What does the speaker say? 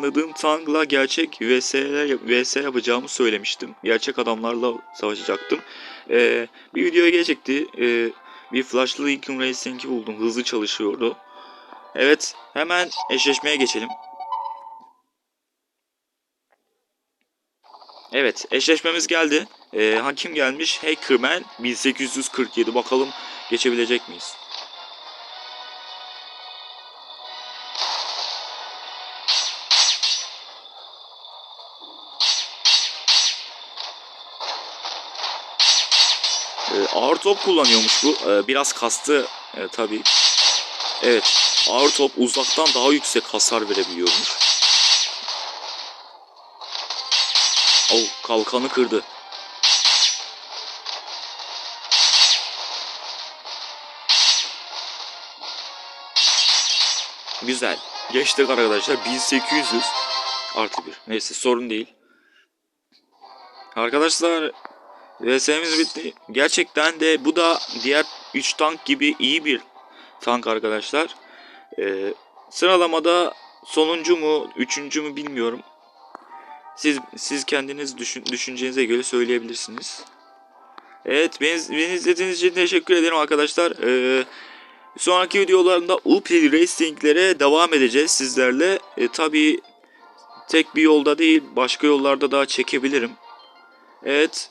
tanıdığım tankla gerçek VS'ler VS yapacağımı söylemiştim. Gerçek adamlarla savaşacaktım. Ee, bir videoya gelecekti. Ee, bir flashlı Lincoln Racing'i buldum. Hızlı çalışıyordu. Evet hemen eşleşmeye geçelim. Evet eşleşmemiz geldi. Ee, hakim gelmiş. Hackerman 1847. Bakalım geçebilecek miyiz? Ee, ağır top kullanıyormuş bu. Ee, biraz kastı e, tabii. Evet. Ağır top uzaktan daha yüksek hasar verebiliyormuş. Oh, kalkanı kırdı. Güzel. Geçtik arkadaşlar. 1800 artı 1. Neyse sorun değil. Arkadaşlar VS'miz bitti. Gerçekten de bu da diğer 3 tank gibi iyi bir tank arkadaşlar. Ee, sıralamada sonuncu mu, üçüncü mü bilmiyorum. Siz siz kendiniz düşün, düşüncenize göre söyleyebilirsiniz. Evet, beni, beni izlediğiniz için teşekkür ederim arkadaşlar. Ee, sonraki videolarında Uphill Racing'lere devam edeceğiz sizlerle. Ee, tabii tek bir yolda değil, başka yollarda daha çekebilirim. Evet,